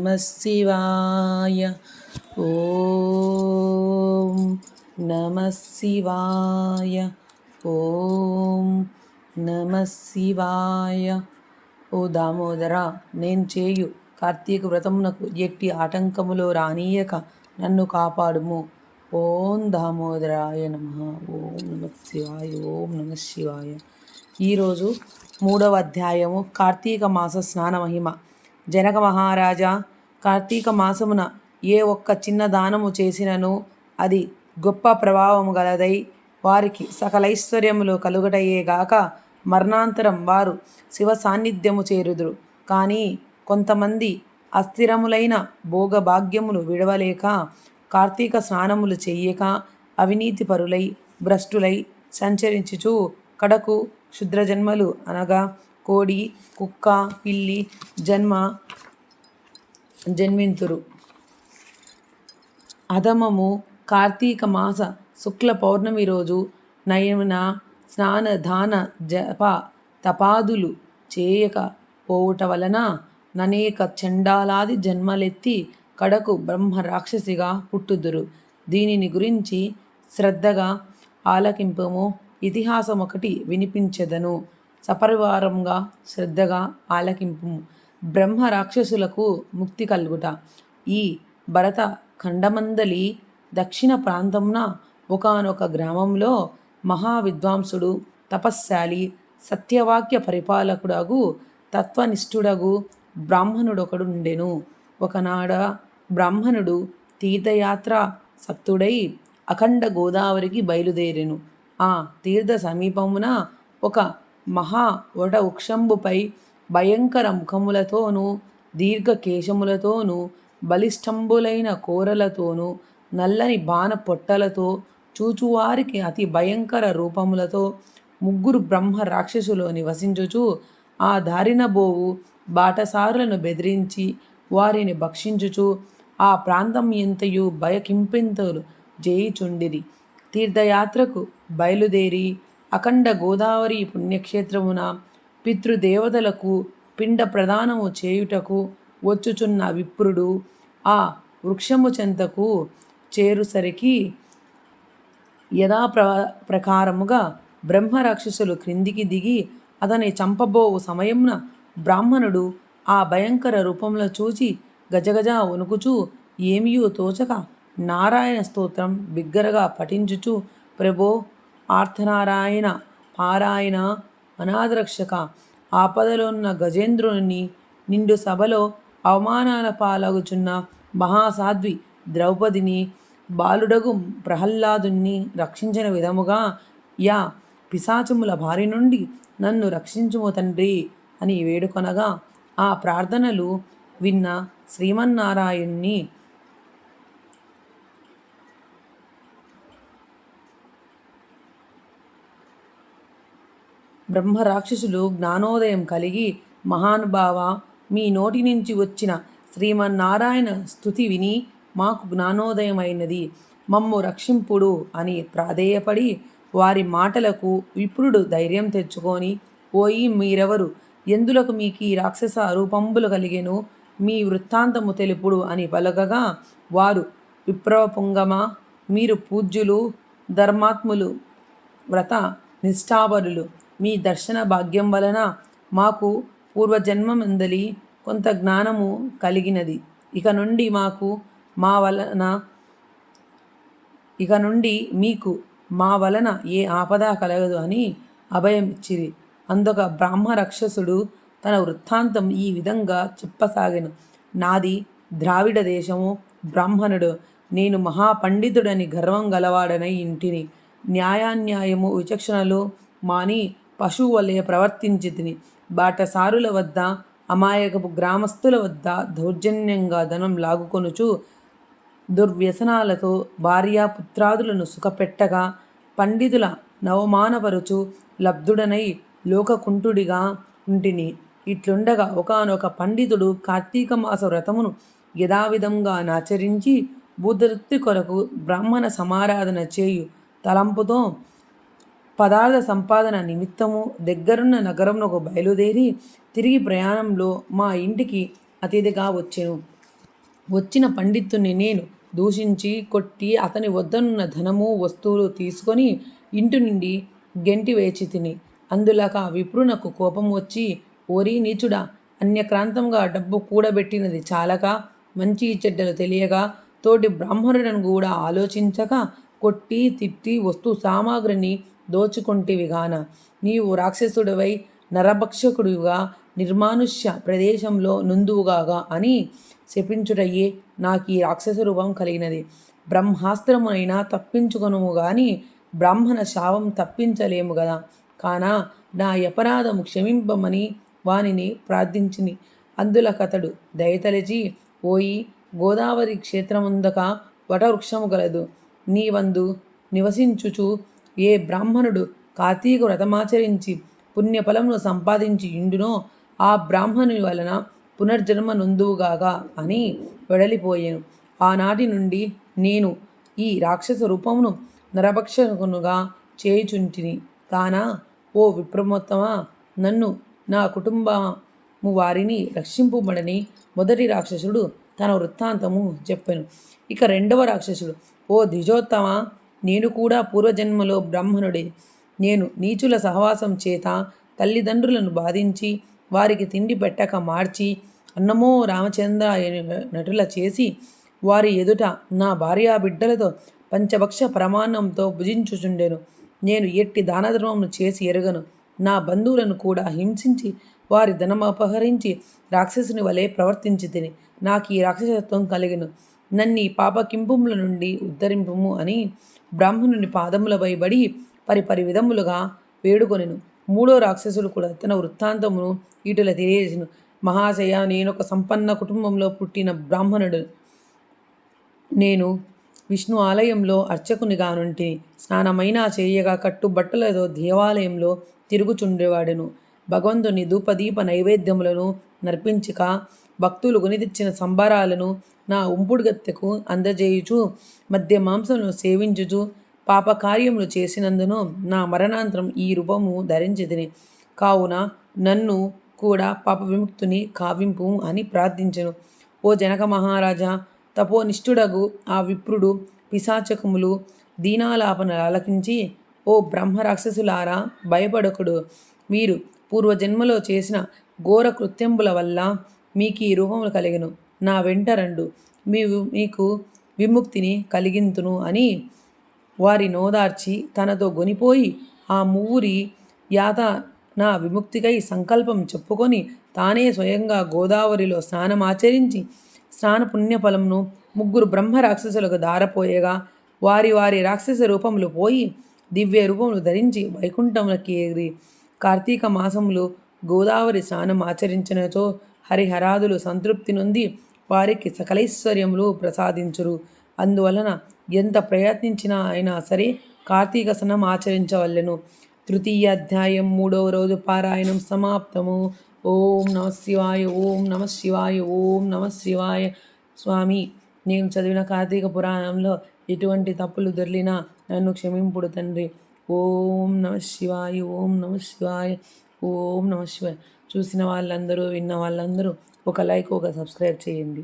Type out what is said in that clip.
నమ శివాయ ఓం నమ శివాయ ఓం నమ శివాయ ఓ దామోదర నేను చేయు కార్తీక వ్రతమునకు ఎట్టి ఆటంకములో రానీయక నన్ను కాపాడుము. ఓం దామోదరాయ నమ. ఓం నమ శివాయ ఓం నమ శివాయ. ఈరోజు మూడవ అధ్యాయము కార్తీక మాస స్నాన మహిమ. జనక మహారాజా కార్తీక మాసమున ఏ ఒక్క చిన్న దానము చేసినను అది గొప్ప ప్రభావము గలదై వారికి సకలైశ్వర్యములు కలుగటయ్యేగాక మరణాంతరం వారు శివ సాన్నిధ్యము చేరుదురు. కానీ కొంతమంది అస్థిరములైన భోగభాగ్యములు విడవలేక కార్తీక స్నానములు చెయ్యక అవినీతి పరులై భ్రష్టులై సంచరించుచు కడకు క్షుద్రజన్మలు అనగా కోడి కుక్క పిల్లి జన్మ జన్మింతురు. అధమము కార్తీక మాస శుక్ల పౌర్ణమి రోజు నయన స్నాన దాన జప తపాదులు చేయక పోవుట వలన ననేక చండాలాది జన్మలెత్తి కడకు బ్రహ్మ రాక్షసిగా పుట్టుదురు. దీనిని గురించి శ్రద్ధగా ఆలకింపము. ఇతిహాసం ఒకటి వినిపించెదను. సపరివారంగా శ్రద్ధగా ఆలకింపు బ్రహ్మ రాక్షసులకు ముక్తి కలుగుట. ఈ భరత ఖండమందలి దక్షిణ ప్రాంతమున ఒకనొక గ్రామంలో మహా విద్వాంసుడు తపశ్శాలి సత్యవాక్య పరిపాలకుడగు తత్వనిష్ఠుడగు బ్రాహ్మణుడొకడు ఉండెను ఒకనాడ బ్రాహ్మణుడు తీర్థయాత్ర సత్తుడై అఖండ గోదావరికి బయలుదేరెను. ఆ తీర్థ సమీపమున ఒక మహా వట వృక్షంబుపై భయంకర ముఖములతోనూ దీర్ఘ కేశములతోనూ బలిష్టంబులైన కోరలతోనూ నల్లని బాణ పొట్టలతో చూచువారికి అతి భయంకర రూపములతో ముగ్గురు బ్రహ్మ రాక్షసులో నివసించుచు ఆ దారిన బోవు బాటసారులను బెదిరించి వారిని భక్షించుచు ఆ ప్రాంతం ఎంతయు భయకింపింతలు జయిచుండిరి. తీర్థయాత్రకు బయలుదేరి అఖండ గోదావరి పుణ్యక్షేత్రమున పితృదేవతలకు పిండ ప్రదానము చేయుటకు వచ్చుచున్న విప్రుడు ఆ వృక్షము చెంతకు చేరుసరికి యథా ప్ర ప్రకారముగా బ్రహ్మరాక్షసులు క్రిందికి దిగి అతని చంపబోవు సమయమున బ్రాహ్మణుడు ఆ భయంకర రూపంలో చూచి గజగజ వణుకుచూ ఏమియో తోచక నారాయణ స్తోత్రం బిగ్గరగా పఠించుచు ప్రభో ఆర్థనారాయణ పారాయణ అనాథరక్షక ఆపదలోన్న గజేంద్రుని నిండు సభలో అవమానాల పాలగుచున్న మహాసాధ్వి ద్రౌపదిని బాలుడగు ప్రహ్లాదుని రక్షించిన విధముగా యా పిశాచముల బారి నుండి నన్ను రక్షించుము తండ్రి అని వేడుకొనగా ఆ ప్రార్థనలు విన్న శ్రీమన్నారాయణ్ణి బ్రహ్మరాక్షసులు జ్ఞానోదయం కలిగి మహానుభావ మీ నోటి నుంచి వచ్చిన శ్రీమన్నారాయణ స్థుతి విని మాకు జ్ఞానోదయమైనది. మమ్ము రక్షింపుడు అని ప్రాధేయపడి వారి మాటలకు విప్రుడు ధైర్యం తెచ్చుకొని ఓయి మీరెవరు? ఎందులకు మీకు ఈ రాక్షస రూపంబులు కలిగెను? మీ వృత్తాంతము తెలుపుడు అని పలకగా వారు విప్రపుంగమ మీరు పూజ్యులు ధర్మాత్ములు వ్రత నిష్ఠాపరులు మీ దర్శన భాగ్యం వలన మాకు పూర్వజన్మమందలి కొంత జ్ఞానము కలిగినది. ఇక నుండి మాకు మా వలన ఇక నుండి మీకు మా వలన ఏ ఆపద కలగదు అని అభయం ఇచ్చిరి. అందుక బ్రాహ్మ రాక్షసుడు తన వృత్తాంతం ఈ విధంగా చెప్పసాగాను. నాది ద్రావిడ దేశము బ్రాహ్మణుడు. నేను మహాపండితుడని గర్వం గలవాడనై ఇంటిని. న్యాయాన్యాయము విచక్షణలు మాని పశువు వలె ప్రవర్తించితిని. బాటసారుల వద్ద అమాయకపు గ్రామస్తుల వద్ద దౌర్జన్యంగా ధనం లాగుకొనుచు దుర్వ్యసనాలతో భార్యా పుత్రాదులను సుఖపెట్టగా పండితుల నవమానపరుచు లబ్ధుడనై లోకకుంఠుడిగా ఉంటిని. ఇట్లుండగా ఒకనొక పండితుడు కార్తీక మాస వ్రతమును యథావిధంగా నాచరించి బుద్ధతృప్తి కొరకు బ్రాహ్మణ సమారాధన చేయు తలంపుతో పదార్థ సంపాదన నిమిత్తము దగ్గరున్న నగరమునకు బయలుదేరి తిరిగి ప్రయాణంలో మా ఇంటికి అతిథిగా వచ్చాను. వచ్చిన పండితుని నేను దూషించి కొట్టి అతని వద్దనున్న ధనము వస్తువులు తీసుకొని ఇంటి నుండి గెంటి వేచి తిని. అందులాక విప్రునకు కోపం వచ్చి ఓరి నీచుడా అన్యక్రాంతంగా డబ్బు కూడబెట్టినది చాలక? మంచి చెడ్డలు తెలియగా తోటి బ్రాహ్మణులను కూడా ఆలోచించక కొట్టి తిట్టి వస్తు సామాగ్రిని దోచుకొంటివి గాన నీవు రాక్షసుడివై నరభక్షకుడిగా నిర్మానుష్య ప్రదేశంలో నుందువుగాగా అని శపించుటయ్యే నాకు ఈ రాక్షస రూపం కలిగినది. బ్రహ్మాస్త్రమునైనా తప్పించుకొనుము గాని బ్రాహ్మణ శావం తప్పించలేము కదా కానా నా అపరాధము క్షమింపమని వానిని ప్రార్థించింది అందులకతడు దయతలిచి ఓయి గోదావరి క్షేత్రముందక వటవృక్షము గలదు. నీవందు నివసించుచు ఏ బ్రాహ్మణుడు కార్తీక వ్రతమాచరించి పుణ్యఫలమును సంపాదించి ఇండునో ఆ బ్రాహ్మణుని వలన పునర్జన్మ నొందువుగాక అని వెడలిపోయాను. ఆనాటి నుండి నేను ఈ రాక్షస రూపమును నరభక్షకునుగా చేయుచుంటిని. కానా ఓ విప్రమోత్తమా నన్ను నా కుటుంబము వారిని రక్షింపుబడని మొదటి రాక్షసుడు తన వృత్తాంతము చెప్పాను. ఇక రెండవ రాక్షసుడు ఓ ద్విజోత్తమ నేను కూడా పూర్వజన్మలో బ్రాహ్మణుడే. నేను నీచుల సహవాసం చేత తల్లిదండ్రులను బాధించి వారికి తిండి పెట్టక మార్చి అన్నమో రామచంద్ర నటుల చేసి వారి ఎదుట నా భార్యా బిడ్డలతో పంచభక్ష ప్రమాణంతో భుజించుచుండెను. నేను ఎట్టి దానధర్మమును చేసి ఎరగను. నా బంధువులను కూడా హింసించి వారి ధనమపహరించి రాక్షసుని వలె ప్రవర్తించి తిని నాకు ఈ రాక్షసత్వం కలిగిను. నన్ని పాపకింపుముల నుండి ఉద్ధరింపుము అని బ్రాహ్మణుని పాదముల బడి పరిపరి విధములుగా వేడుకొనెను. మూడో రాక్షసుడు కూడా తన వృత్తాంతమును ఇటుల తెలియజేసిన. మహాశయ నేనొక సంపన్న కుటుంబంలో పుట్టిన బ్రాహ్మణుడు. నేను విష్ణు ఆలయంలో అర్చకునిగా నుంటిని స్నానమైనా చేయగా కట్టుబట్టలతో దేవాలయంలో తిరుగుచుండేవాడెను. భగవంతుని ధూపదీప నైవేద్యములను నర్పించక భక్తులు గునిదిచ్చిన సంబరాలను నా ఉంపుడుగత్తెకు అందజేయుచు మధ్య మాంసమును సేవించుచు పాపకార్యములు చేసినందును నా మరణాంతరం ఈ రూపము ధరించితిని కావున నన్ను కూడా పాప విముక్తుని కావింపు అని ప్రార్థించెను. ఓ జనక మహారాజా తపోనిష్ఠుడగు ఆ విప్రుడు పిశాచకములు దీనాలాపన ఆలకించి ఓ బ్రహ్మరాక్షసులారా భయపడకుడు. మీరు పూర్వజన్మలో చేసిన ఘోర కృత్యంబుల వల్ల మీకు ఈ రూపములు కలిగను. నా వెంట రండు. మీ మీకు విముక్తిని కలిగింతును అని వారి నోదార్చి తనతో గొనిపోయి ఆ మువ్వురి యాత నా విముక్తికై సంకల్పం చెప్పుకొని తానే స్వయంగా గోదావరిలో స్నానమాచరించి స్నాన పుణ్యఫలంను ముగ్గురు బ్రహ్మ రాక్షసులకు దారపోయగా వారి వారి రాక్షస రూపములు పోయి దివ్య రూపములు ధరించి వైకుంఠములకి ఎగిరి కార్తీక మాసములు గోదావరి స్నానం ఆచరించినచో హరిహరాదులు సంతృప్తి నొంది వారికి సకలైశ్వర్యములు ప్రసాదించురు. అందువలన ఎంత ప్రయత్నించినా అయినా సరే కార్తీక సనం ఆచరించవలెను. తృతీయ అధ్యాయం మూడవ రోజు పారాయణం సమాప్తము. ఓం నమ శివాయ ఓం నమ శివాయ ఓం నమ శివాయ. స్వామి నేను చదివిన కార్తీక పురాణంలో ఎటువంటి తప్పులు దొర్లినా నన్ను క్షమింపుడు తండ్రి. ఓం నమ శివాయ ఓం నమ శివాయ ఓం నమ శివాయ. చూసిన వాళ్ళందరూ విన్న వాళ్ళందరూ ఒక లైక్ ఒక సబ్స్క్రైబ్ చేయండి.